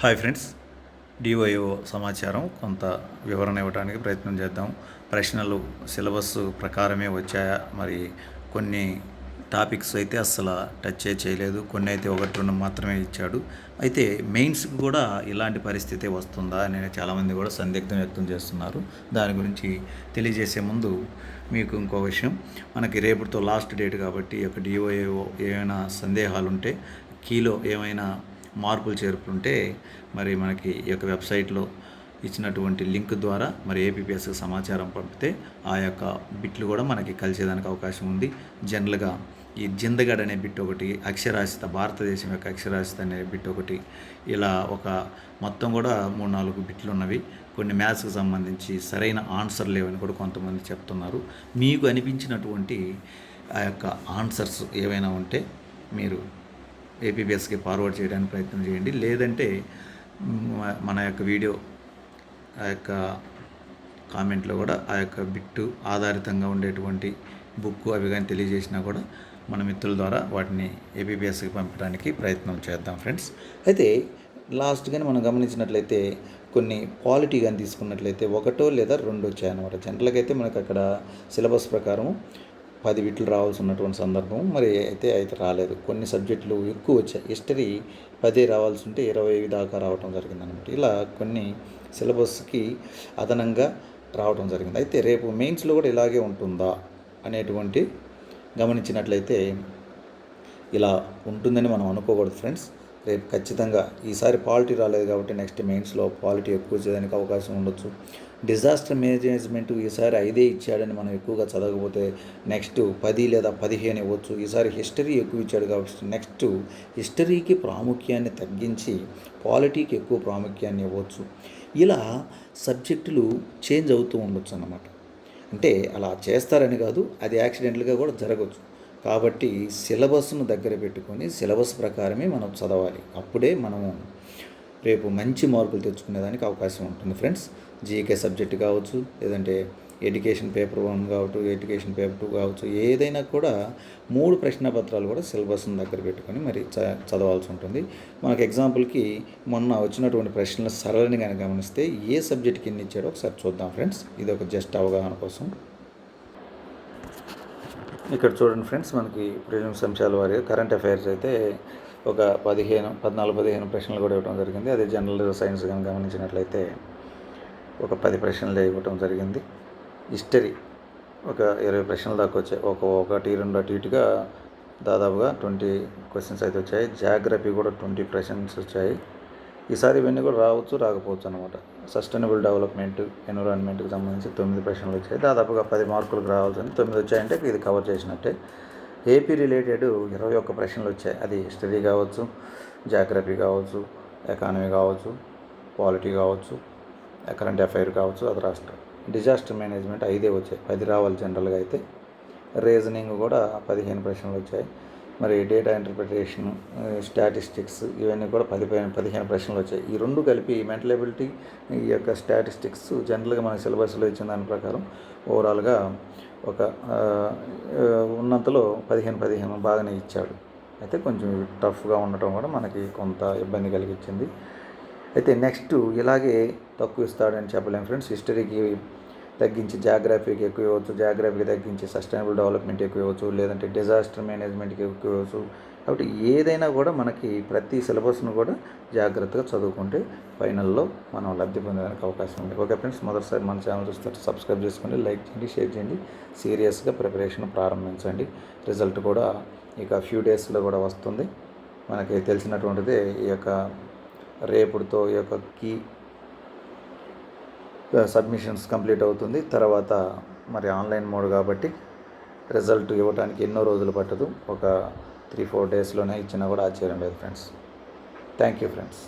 Hi friends డిఓఏఓ సమాచారం కొంత వివరణ ఇవ్వడానికి ప్రయత్నం చేద్దాం. ప్రశ్నలు సిలబస్ ప్రకారమే వచ్చాయా? మరి కొన్ని టాపిక్స్ అయితే అస్సలు టచ్ చేయలేదు. కొన్ని అయితే ఒకటి రెండు మాత్రమే ఇచ్చాడు. అయితే మెయిన్స్కి కూడా ఇలాంటి పరిస్థితి వస్తుందా అని చాలామంది కూడా సందిగ్ధం వ్యక్తం చేస్తున్నారు. దాని గురించి తెలియజేసే ముందు మీకు ఇంకో విషయం. మనకి రేపటితో లాస్ట్ డేట్ కాబట్టి ఈ యొక్క డిఓఏఓ ఏమైనా సందేహాలు ఉంటే కీలో ఏమైనా మార్పులు చేరుకుంటే మరి మనకి ఈ యొక్క వెబ్సైట్లో ఇచ్చినటువంటి లింక్ ద్వారా మరి ఏపీపీఎస్కి సమాచారం పంపితే ఆ యొక్క బిట్లు కూడా మనకి కలిసేదానికి అవకాశం ఉంది. జనరల్గా ఈ జిందగడ్ అనే బిట్ ఒకటి అక్షరాస్యత భారతదేశం యొక్క అక్షరాస్యత అనే బిట్ ఒకటి ఇలా ఒక మొత్తం కూడా మూడు నాలుగు బిట్లు ఉన్నవి. కొన్ని మ్యాథ్స్కి సంబంధించి సరైన ఆన్సర్ లేవని కూడా కొంతమంది చెప్తున్నారు. మీకు అనిపించినటువంటి ఆ యొక్క ఆన్సర్స్ ఏవైనా ఉంటే మీరు ఏపీబీఎస్కి ఫార్వర్డ్ చేయడానికి ప్రయత్నం చేయండి. లేదంటే మన యొక్క వీడియో ఆ యొక్క కామెంట్లో కూడా ఆ యొక్క బిట్టు ఆధారితంగా ఉండేటువంటి బుక్ అవి కానీ తెలియజేసినా కూడా మన మిత్రుల ద్వారా వాటిని ఏపీబీఎస్కి పంపడానికి ప్రయత్నం చేద్దాం ఫ్రెండ్స్. అయితే లాస్ట్ కానీ మనం గమనించినట్లయితే కొన్ని క్వాలిటీ కానీ తీసుకున్నట్లయితే ఒకటో లేదా రెండో వచ్చాయన్నమాట. జనరల్గా అయితే మనకు అక్కడ సిలబస్ ప్రకారం పది విట్లు రావాల్సి ఉన్నటువంటి సందర్భం. మరి అయితే అయితే రాలేదు. కొన్ని సబ్జెక్టులు ఎక్కువ వచ్చాయి. హిస్టరీ పదే రావాల్సి ఉంటే ఇరవై దాకా రావటం జరిగిందనమాట ఇలా కొన్ని సిలబస్కి అదనంగా రావటం జరిగింది. అయితే రేపు మెయిన్స్లో కూడా ఇలాగే ఉంటుందా అనేటువంటి గమనించినట్లయితే ఇలా ఉంటుందని మనం అనుకోకూడదు ఫ్రెండ్స్. రేపు ఖచ్చితంగా ఈసారి పాలిటీ రాలేదు కాబట్టి నెక్స్ట్ మెయిన్స్లో పాలిటీ ఎక్కువ చేయడానికి అవకాశం ఉండొచ్చు. డిజాస్టర్ మేనేజ్మెంట్ ఈసారి ఐదే ఇచ్చాడని మనం ఎక్కువగా చదవకపోతే నెక్స్ట్ పది లేదా పదిహేను ఇవ్వచ్చు. ఈసారి హిస్టరీ ఎక్కువ ఇచ్చాడు కాబట్టి నెక్స్ట్ హిస్టరీకి ప్రాముఖ్యాన్ని తగ్గించి పాలిటీకి ఎక్కువ ప్రాముఖ్యాన్ని ఇవ్వచ్చు. ఇలా సబ్జెక్టులు చేంజ్ అవుతూ ఉండొచ్చు అన్నమాట. అంటే అలా చేస్తారని కాదు అది యాక్సిడెంట్లుగా కూడా జరగవచ్చు కాబట్టి సిలబస్ను దగ్గర పెట్టుకొని సిలబస్ ప్రకారమే మనం చదవాలి. అప్పుడే మనము రేపు మంచి మార్కులు తెచ్చుకునేదానికి అవకాశం ఉంటుంది ఫ్రెండ్స్. జీకే సబ్జెక్ట్ కావచ్చు లేదంటే ఎడ్యుకేషన్ పేపర్ వన్ కావచ్చు ఎడ్యుకేషన్ పేపర్ టూ కావచ్చు ఏదైనా కూడా మూడు ప్రశ్న పత్రాలు కూడా సిలబస్ని దగ్గర పెట్టుకొని మరి చ చదవాల్సి ఉంటుంది. మనకు ఎగ్జాంపుల్కి మొన్న వచ్చినటువంటి ప్రశ్నల సరళని కానీ గమనిస్తే ఏ సబ్జెక్ట్కి ఎన్ని ఇచ్చాడో ఒకసారి చూద్దాం ఫ్రెండ్స్. ఇది ఒక జస్ట్ అవగాహన కోసం. ఇక్కడ చూడండి ఫ్రెండ్స్ మనకి ప్రిలిమ్స్ అంశాల వారి కరెంట్ అఫైర్స్ అయితే ఒక పదిహేను పద్నాలుగు పదిహేను ప్రశ్నలు కూడా ఇవ్వడం జరిగింది. అదే జనరల్ సైన్స్ కానీ గమనించినట్లయితే ఒక పది ప్రశ్నలు ఇవ్వటం జరిగింది. హిస్టరీ ఒక ఇరవై ప్రశ్నలు దాకా వచ్చాయి. ఒక ఒకటి రెండు అటు ఇటుగా దాదాపుగా ట్వంటీ క్వశ్చన్స్ అయితే వచ్చాయి. జాగ్రఫీ కూడా ట్వంటీ క్వశ్చన్స్ వచ్చాయి. ఈసారి ఇవన్నీ కూడా రావచ్చు రాకపోవచ్చు అనమాట సస్టైనబుల్ డెవలప్మెంట్ ఎన్విరాన్మెంట్కి సంబంధించి తొమ్మిది ప్రశ్నలు వచ్చాయి. దాదాపుగా పది మార్కులకు రావాల్సింది. తొమ్మిది వచ్చాయంటే ఇది కవర్ చేసినట్టే. ఏపీ రిలేటెడ్ ఇరవై ఒక్క ప్రశ్నలు వచ్చాయి. అది హిస్టరీ కావచ్చు జాగ్రఫీ కావచ్చు ఎకానమీ కావచ్చు పాలిటీ కావచ్చు కరెంట్ అఫైర్ కావచ్చు అది రాష్ట్ర. డిజాస్టర్ మేనేజ్మెంట్ ఐదే వచ్చాయి. పది రావాలి జనరల్గా అయితే. రీజనింగ్ కూడా పదిహేను ప్రశ్నలు వచ్చాయి. మరి డేటా ఇంటర్ప్రిటేషన్ స్టాటిస్టిక్స్ ఇవన్నీ కూడా పది పదిహేను ప్రశ్నలు వచ్చాయి. ఈ రెండు కలిపి మెంటల్ ఎబిలిటీ ఈ యొక్క స్టాటిస్టిక్స్ జనరల్గా మన సిలబస్లో ఇచ్చిన దాని ప్రకారం ఓవరాల్గా ఒక ఉన్నంతలో పదిహేను పదిహేను బాగానే ఇచ్చాడు. అయితే కొంచెం టఫ్గా ఉండటం కూడా మనకి కొంత ఇబ్బంది కలిగించింది అయితే నెక్స్ట్ ఇలాగే తక్కువ ఇస్తాడని చెప్పలేము ఫ్రెండ్స్ హిస్టరీకి తగ్గించి జాగ్రఫీకి ఎక్కువ ఇవ్వచ్చు జాగ్రఫీకి తగ్గించి సస్టైనబుల్ డెవలప్మెంట్ ఎక్కువ ఇవ్వచ్చు లేదంటే డిజాస్టర్ మేనేజ్మెంట్కి ఎక్కువ ఇవ్వచ్చు. కాబట్టి ఏదైనా కూడా మనకి ప్రతి సిలబస్ను కూడా జాగ్రత్తగా చదువుకుంటే ఫైనల్లో మనం లబ్ధి పొందడానికి అవకాశం ఉంది. ఓకే ఫ్రెండ్స్ మొదటిసారి మన ఛానల్ చూస్తే సబ్స్క్రైబ్ చేసుకోండి లైక్ చేయండి షేర్ చేయండి సీరియస్గా ప్రిపరేషన్ ప్రారంభించండి. రిజల్ట్ కూడా ఇక ఫ్యూ డేస్లో కూడా వస్తుంది. మనకి తెలిసినటువంటిది ఈ యొక్క రేపుడితో ఈ యొక్క కీ సబ్మిషన్స్ కంప్లీట్ అవుతుంది. తర్వాత మరి ఆన్లైన్ మోడ్ కాబట్టి రిజల్ట్ ఇవ్వడానికి ఎన్నో రోజులు పట్టదు. ఒక త్రీ ఫోర్ డేస్లోనే ఇచ్చినా కూడా ఆశ్చర్యం లేదు ఫ్రెండ్స్. Thank you friends.